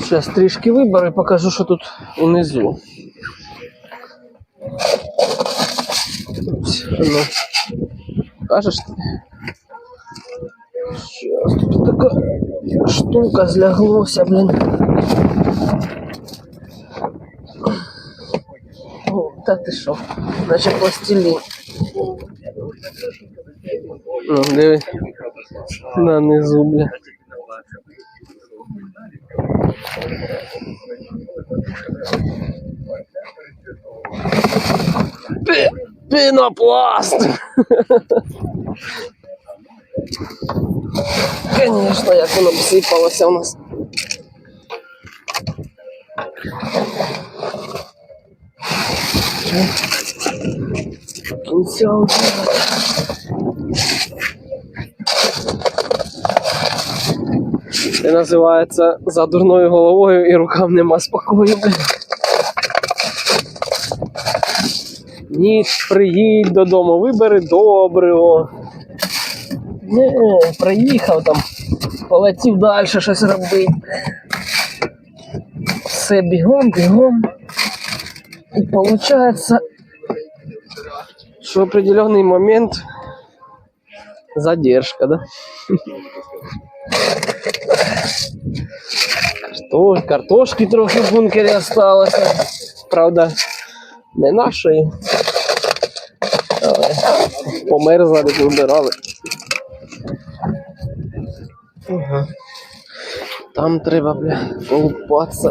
Зараз трішки виберу і покажу, що тут унизу. Ну, кажеш ти? Щас тут така штука зляглося, блін. О, та ти що? Наче пластилін. Ну, диви. На низу, бля. Пі- Пінопласт! Конечно, як воно б сипалося у нас. Кінця. Це називається за дурною головою і рукам нема спокою. блін. Ні, приїдь додому, вибери добриво. Не, приїхав там, полетів далі щось робити. Все бігом, бігом. І виходить, що в определенний момент задержка, да? Картош, картошки трохи в бункері осталося. Правда, не нашої. Але померзла, не вибирали. Ага. Там треба, бля, колупатися,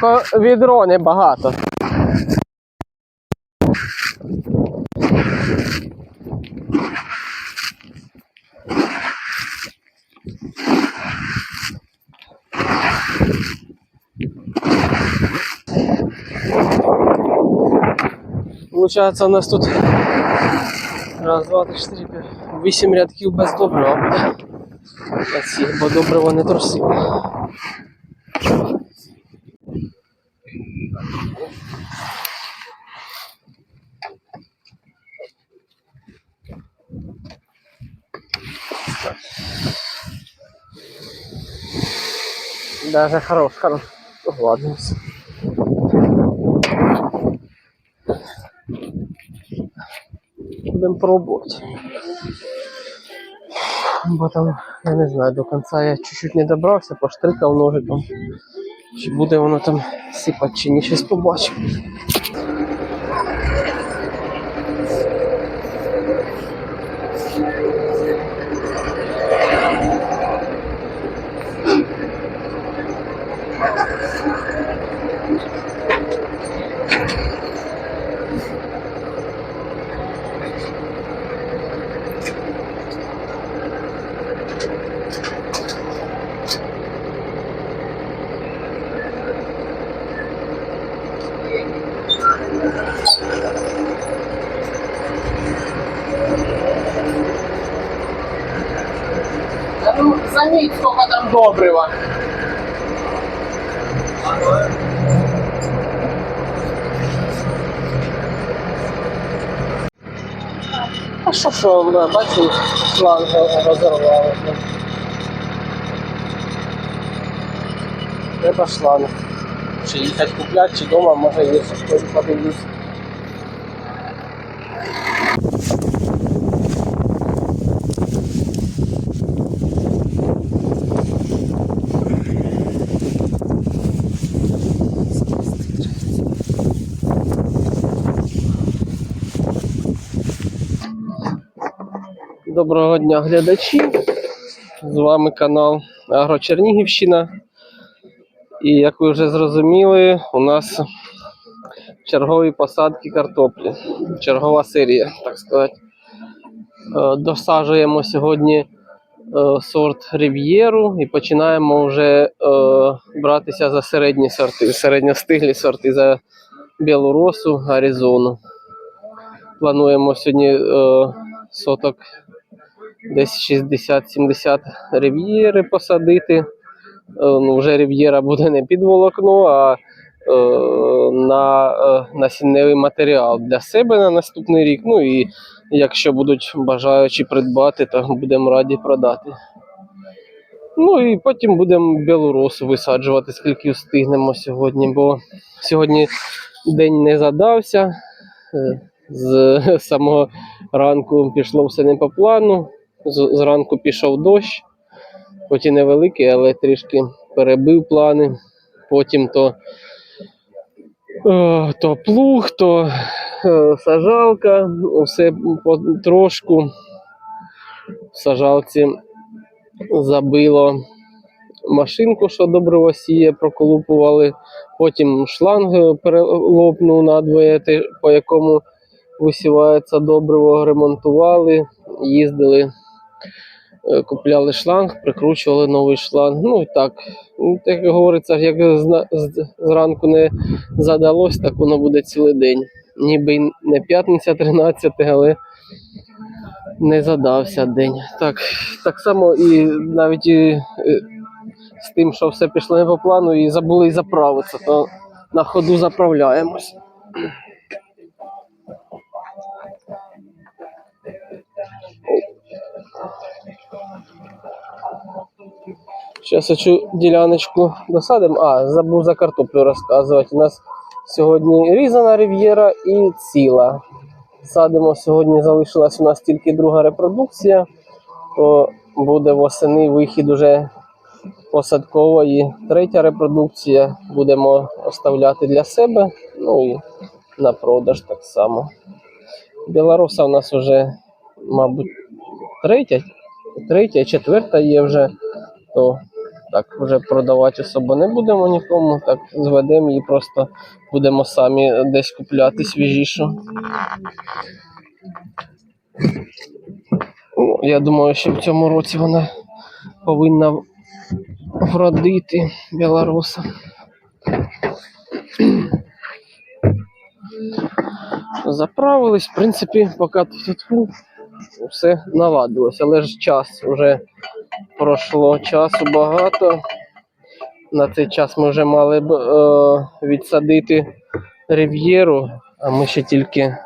Тільки відро небагато. Получається, у нас тут раз, два, три, чотири, п'ять, вісім рядків без добрива. Бо добрива не трусило. Даже хорош, хорош. Ладно. Будем пробувати. Бо там, я не знаю, до кінця я чуть-чуть не добрався, поштрикав ножиком. Чи буде воно там сипати, чи ні, щось побачимо. Ну, заміть, сколько там добрива. А що що, бачу, шланг розорвали. Треба шланг. Чи їхати купляти, чи вдома, може є щось подивлюсь. Доброго дня, глядачі. З вами канал Агрочернігівщина. І як ви вже зрозуміли, у нас чергові посадки картоплі. Чергова серія, так сказати. Е, Досаджуємо сьогодні е, сорт Рів'єру і починаємо вже е, братися за середні сорти, середньостиглі сорти за білоросу, Аризону. Плануємо сьогодні соток десь 60-70 рів'єри посадити. Е, Ну, вже рів'єра буде не під волокно, а е, на е, насінневий матеріал для себе на наступний рік. Ну і якщо будуть бажаючі придбати, то будемо раді продати. Ну і потім будемо білоросу висаджувати, скільки встигнемо сьогодні, бо сьогодні день не задався. З самого ранку пішло все не по плану. Зранку пішов дощ, хоч і невеликий, але трішки перебив плани. Потім то, е, то плуг, то е, сажалка, все потрошку. В сажалці забило машинку, що добриво сіє, проколупували. Потім шланг перелопнув надвоє, по якому висівається добриво, ремонтували, їздили, е, купляли шланг, прикручували новий шланг. Ну і так, Ну, як говориться, як зранку не задалось, так воно буде цілий день. Ніби й не п'ятниця 13, але не задався день. Так, так само і навіть і, е, з тим, що все пішло не по плану, і забули заправитися, то на ходу заправляємось. Зараз цю діляночку досадимо. А, забув за картоплю розказувати. У нас сьогодні різана рів'єра і ціла. Садимо сьогодні, залишилась у нас тільки друга репродукція, то буде восени вихід уже посадкової. Третя репродукція будемо оставляти для себе, ну і на продаж так само. Білоруса у нас вже, мабуть, третя, третя, четверта є вже, то так вже продавати особо не будемо нікому, так зведемо її, просто будемо самі десь купляти свіжішу. Ну, Я думаю, що в цьому році вона повинна вродити білоруса. Заправились, в принципі, поки тут все наладилось, але ж час вже пройшло часу багато. На цей час ми вже мали б е, відсадити рів'єру, а ми ще тільки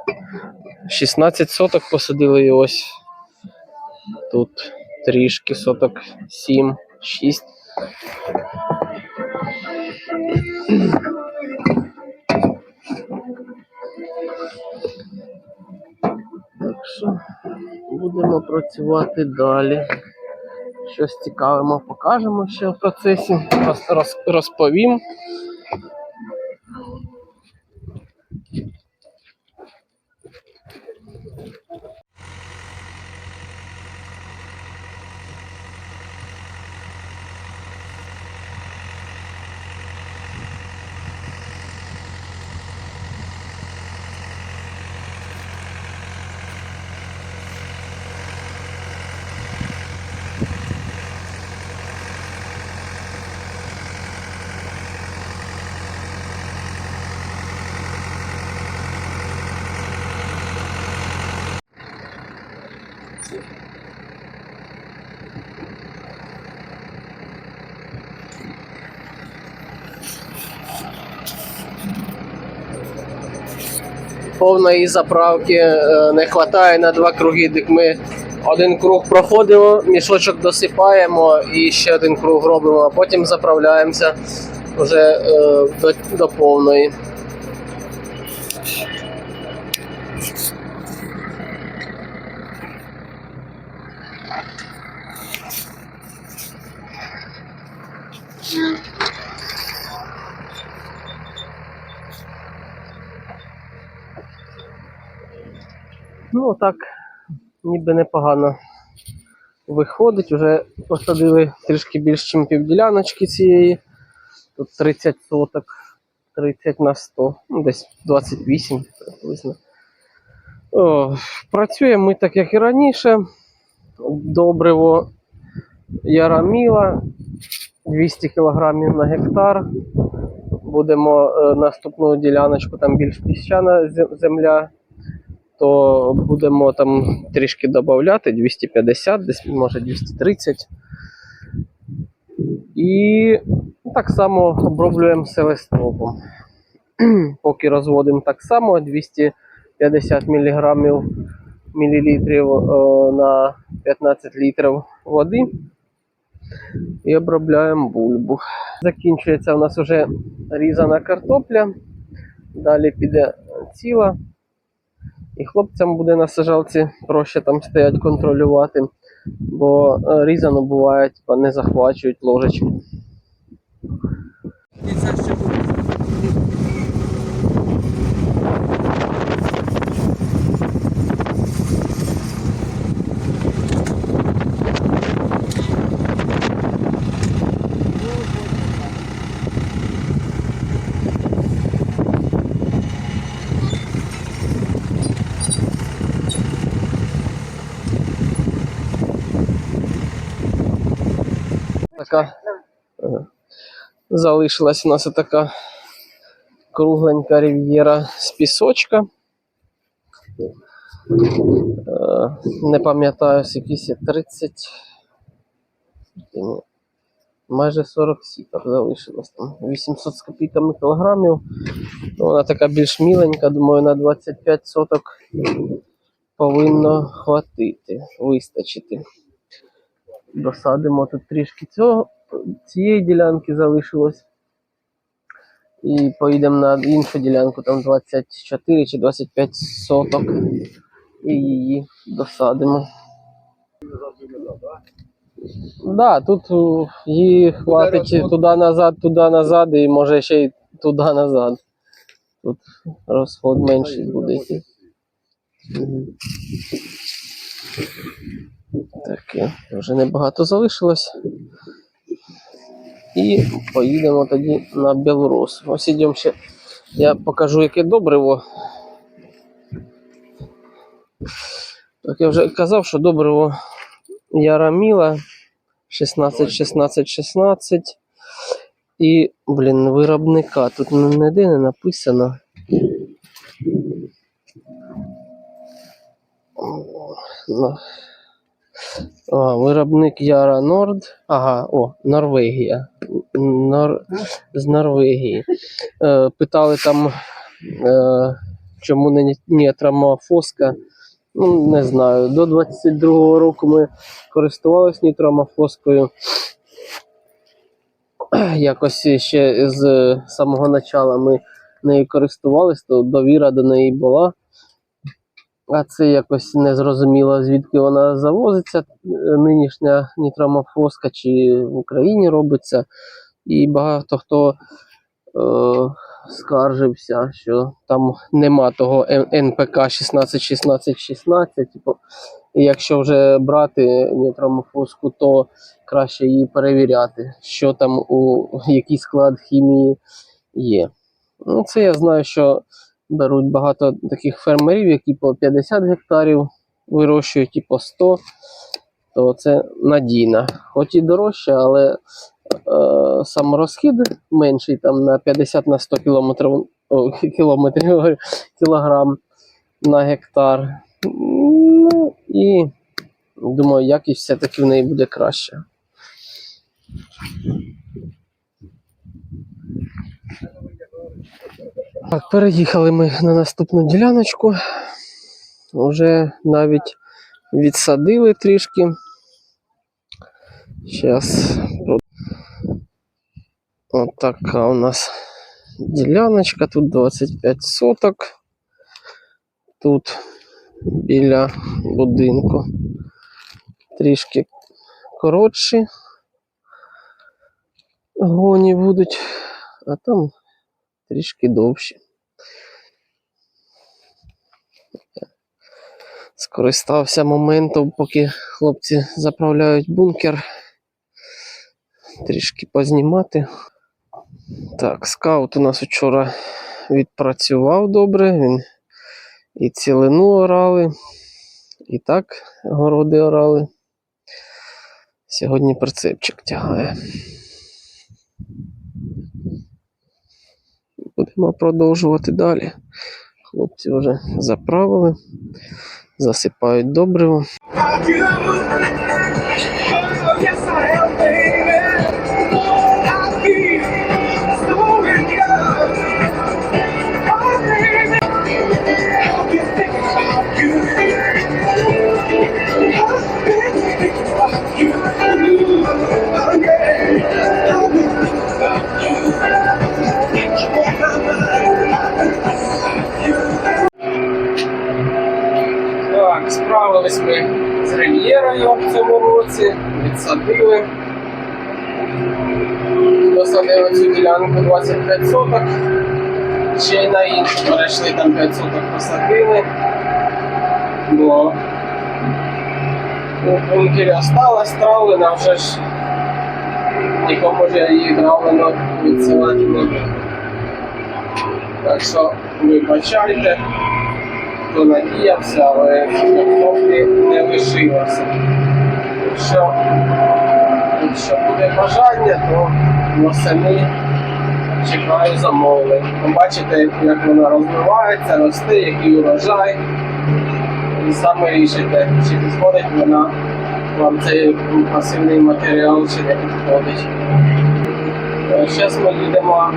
16 соток посадили і ось тут трішки соток 7, 6. Так що будемо працювати далі. Щось цікаве покажемо ще в процесі, роз, роз, розповім. Повної заправки е, не вистачає на два круги, так ми один круг проходимо, мішочок досипаємо і ще один круг робимо, а потім заправляємося вже е, до повної. Ну так, ніби непогано виходить. Уже посадили трішки більш, ніж півділяночки цієї. Тут 30 соток, 30 на 100, ну, десь 28 приблизно. О, працюємо ми так, як і раніше. Добриво Яраміла 200 кг на гектар. Будемо е, наступну діляночку, там більш піщана земля. То будемо там трішки додати 250, десь може 230. І так само оброблюємо селестропом. Поки розводимо так само 250 мг мілілітрів е, на 15 літрів води і обробляємо бульбу. Закінчується у нас вже різана картопля. Далі піде ціла. І хлопцям буде на сажалці проще там стоять контролювати, бо е, різано буває, типа не захвачують ложечку. Така е, залишилась у нас така кругленька рів'єра з пісочка. Е, Не пам'ятаю, скільки 30. Майже 40 сіток залишилось там. 800 з копійками кілограмів. Вона така більш міленька, думаю, на 25 соток повинно хватити, вистачити. Досадимо тут трішки цього, цієї ділянки залишилось. І поїдемо на іншу ділянку, там 24 чи 25 соток. І її досадимо. Да, тут її хватить туди назад, туди назад, і може ще й туди назад. Тут розход менший буде. Таке, вже небагато залишилось. І поїдемо тоді на Білорус. Ось ідемо ще. Я покажу, яке добриво. Так я вже казав, що добриво Яраміла 16, 16, 16. І, блін, виробника. Тут ніде не написано. Ну, А, виробник Яра Норд. Ага, о, Норвегія. Нор... З Норвегії. Е, питали там, е, чому не нітромофоска. Ну, не знаю. До 22-го року ми користувалися нітромофоскою. Якось ще з самого начала ми нею користувалися, то довіра до неї була. А це якось не зрозуміло, звідки вона завозиться, е, нинішня нітромофоска, чи в Україні робиться. І багато хто е, скаржився, що там нема того НПК 16 16 16. Типу, якщо вже брати нітромофоску, то краще її перевіряти, що там у який склад хімії є. Ну, це я знаю, що беруть багато таких фермерів, які по 50 гектарів вирощують і по 100, то це надійно. Хоч і дорожче, але е, сам розхід менший там на 50 на 100 кілометрів, о, кілометрів кілограм на гектар. Ну і думаю, якість все-таки в неї буде краще. Так, переїхали ми на наступну діляночку. Вже навіть відсадили трішки. Зараз. Отака у нас діляночка. Тут 25 соток. Тут біля будинку. Трішки коротші. Гоні будуть, а там трішки довші. Скористався моментом, поки хлопці заправляють бункер. Трішки познімати. Так, скаут у нас вчора відпрацював добре. Він і цілину орали, і так городи орали. Сьогодні прицепчик тягає. Будемо продовжувати далі. Хлопці вже заправили, засипають добриво. Справились ми з рем'єрою в цьому році, відсадили. Досадили цю ділянку 25 соток. Ще й на іншу перейшли там 5 соток посадили. Бо у бункері осталась травлена, вже ж нікому ж її травлено відсилати не. Так що вибачайте хто надіявся, але картоплі не лишилося. Якщо, якщо буде бажання, то восени чекаю замовлень. Побачите, як вона розвивається, росте, який урожай. І саме рішите, чи підходить вона вам цей пасивний матеріал, чи не підходить. Зараз ми їдемо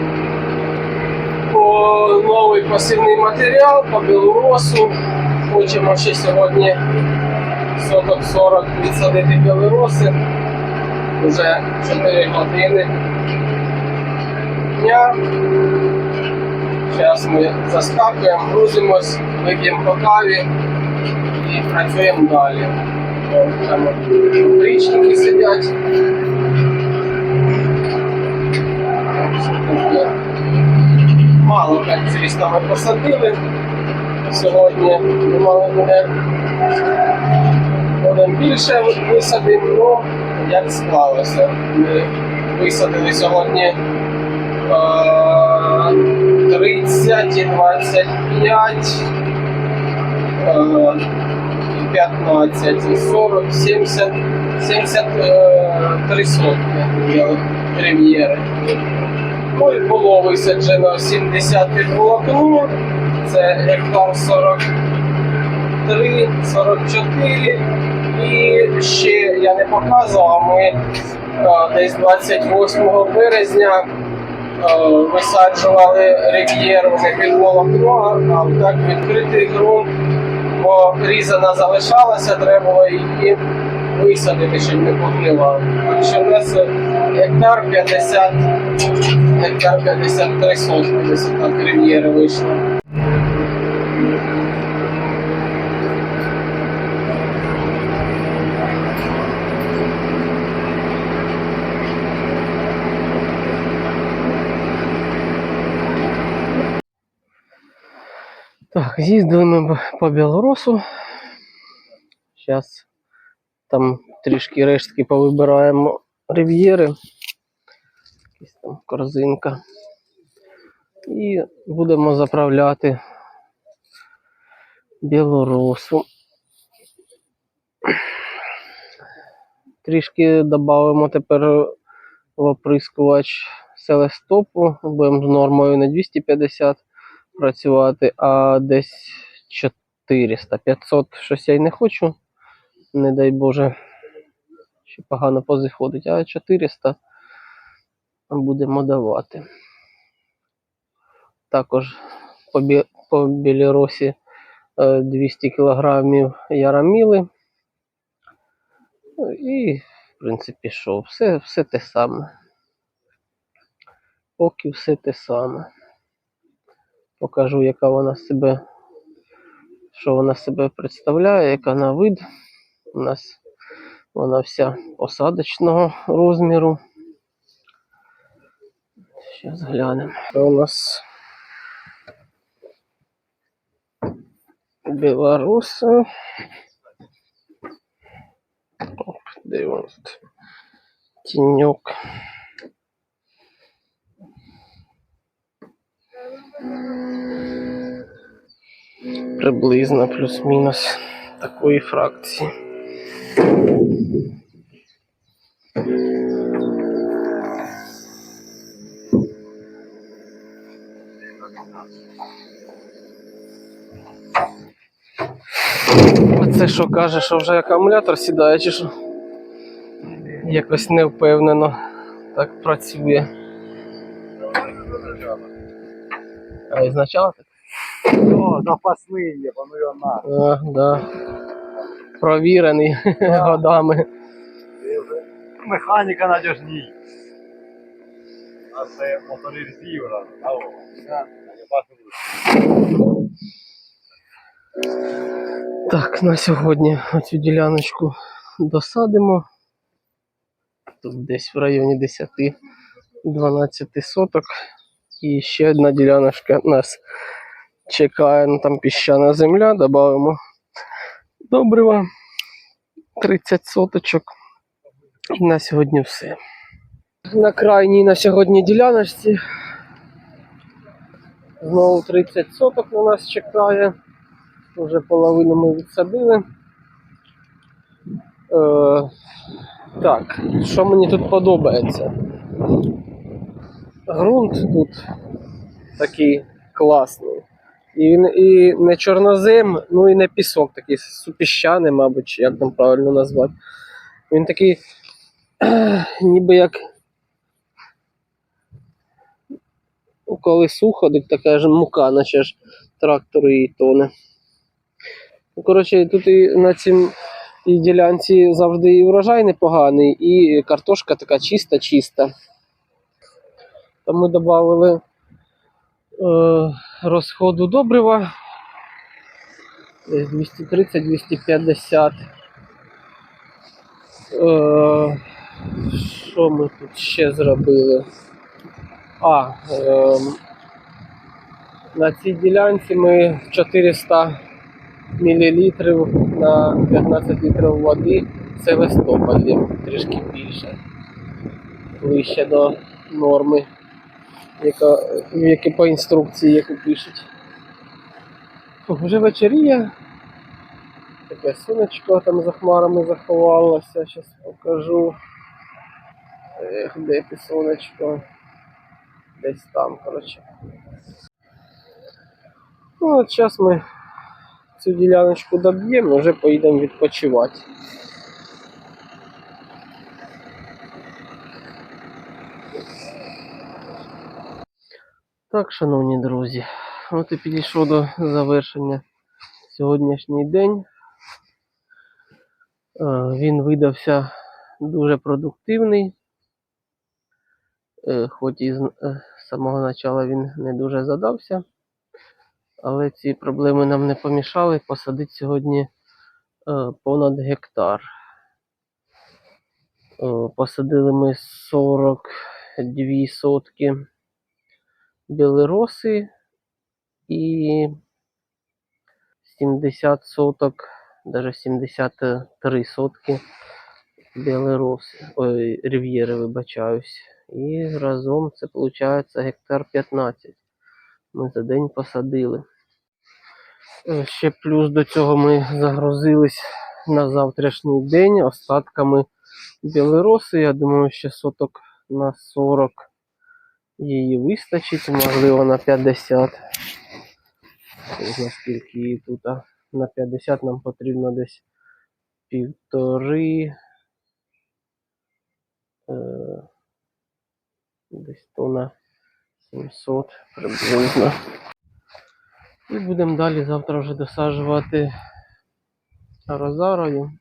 новий пасивний матеріал по білоросу. Хочемо ще сьогодні соток 40 відсадити білороси. Вже 4 години дня. Зараз ми заскакуємо, грузимось, вип'ємо по каві і працюємо далі. Річники сидять. Все таке. Мало так, звісно, ми посадили. Сьогодні думали, буде, буде більше висадимо, ну як склалося. Ми висадили сьогодні е, 30 і 25, е, 15, і 40, 70, 73 сотки прем'єри. Ну і було висаджено 70 під волокно, це гектар 43, 44. І ще я не показував, ми е, десь 28 березня е, висаджували рив'єру не під волокно, а так відкритий ґрунт, бо різана залишалася, треба було її висадити, щоб не погнила. Гектар 50 гектар 53 сотки, десь так рив'єри вийшло. Так, з'їздили ми по Білорусу. Зараз там трішки рештки повибираємо рив'єри. Якась там корзинка. І будемо заправляти білорусу. Трішки додамо тепер в оприскувач селестопу. Будемо з нормою не 250 працювати, а десь 400. 500 щось я й не хочу. Не дай Боже, ще погано позиходить, а 400 будемо давати. Також по, бі... е, 200 кг яраміли. І, в принципі, що, все, все те саме. Поки все те саме. Покажу, яка вона себе, що вона себе представляє, яка на вид. У нас вона вся посадочного розміру. Зараз глянемо. Це у нас білоруси. Тут? Тіньок. Приблизно плюс-мінус такої фракції буде. Це що каже, що вже акумулятор сідає, чи що якось невпевнено так працює. А ізначало так? О, запасний є, воно його на. А, да. Провірений годами. Це вже Механіка надіжній. А це моторизів раз. А о, все, не бачу. Так, на сьогодні оцю діляночку досадимо. Тут десь в районі 10-12 соток. І ще одна діляночка нас чекає, ну там піщана земля, додамо добрива 30 соточок. На сьогодні все. На крайній на сьогодні діляночці. Знову 30 соток на нас чекає. Вже половину ми відсадили. Е, так, що мені тут подобається? Грунт тут такий класний. І він і не чорнозем, ну і не пісок, такий супіщаний, мабуть, як там правильно назвати. Він такий, ніби як. ну, Коли сухо, так така ж мука, наче ж трактор її тоне. Ну, Коротше, тут і на цім і ділянці завжди і урожай непоганий, і картошка така чиста-чиста. Там ми додали е, розходу добрива. Десь 230-250. Е, що ми тут ще зробили? А, е, на цій ділянці ми 400 мл на 15 літрів води. Це в листопаді, трішки більше. Вище до норми, яка, яке по інструкції, яку пишуть. Вже вечеріє. Таке сонечко там за хмарами заховалося. Зараз покажу. Ех, де ти сонечко? Десь там, коротше. Ну, от зараз ми цю діляночку доб'ємо, вже поїдемо відпочивати. Так, шановні друзі, от і підійшов до завершення сьогоднішній день. Е, Він видався дуже продуктивний. Е, Хоч і з е, самого початку він не дуже задався. Але ці проблеми нам не помішали посадити сьогодні понад гектар. Посадили ми 42 сотки білороси і 70 соток, навіть 73 сотки білороси, ой, рів'єри, вибачаюсь. І разом це виходить гектар 15 ми за день посадили. Е, Ще плюс до цього ми загрузились на завтрашній день остатками білороси. Я думаю, ще соток на 40 її вистачить, можливо на 50. Наскільки її тут а на 50 нам потрібно десь півтори. Е, десь тона 700 приблизно. І будемо далі завтра вже досаджувати розарою.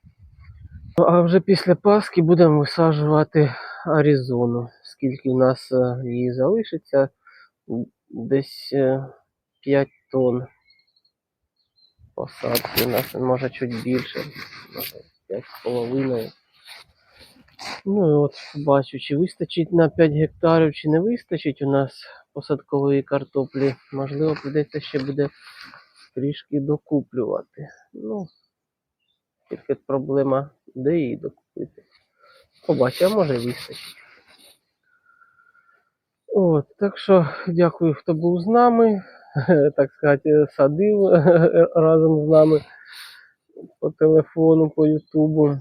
Ну, А вже після Пасхи будемо висаджувати Аризону. Скільки у нас е, її залишиться? Десь е, 5 тонн посадки. У нас може чуть більше, може 5,5. Ну і от бачу, чи вистачить на 5 гектарів, чи не вистачить у нас посадкової картоплі. Можливо, прийдеться ще буде трішки докуплювати. Ну, тільки проблема, де її докупити. Побачимо, може вистачить. От, так що дякую, хто був з нами. Так сказати, садив разом з нами по телефону, по Ютубу.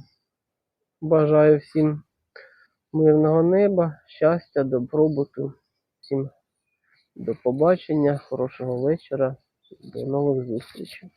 Бажаю всім мирного неба, щастя, добробуту. Всім до побачення, хорошого вечора, до нових зустрічей.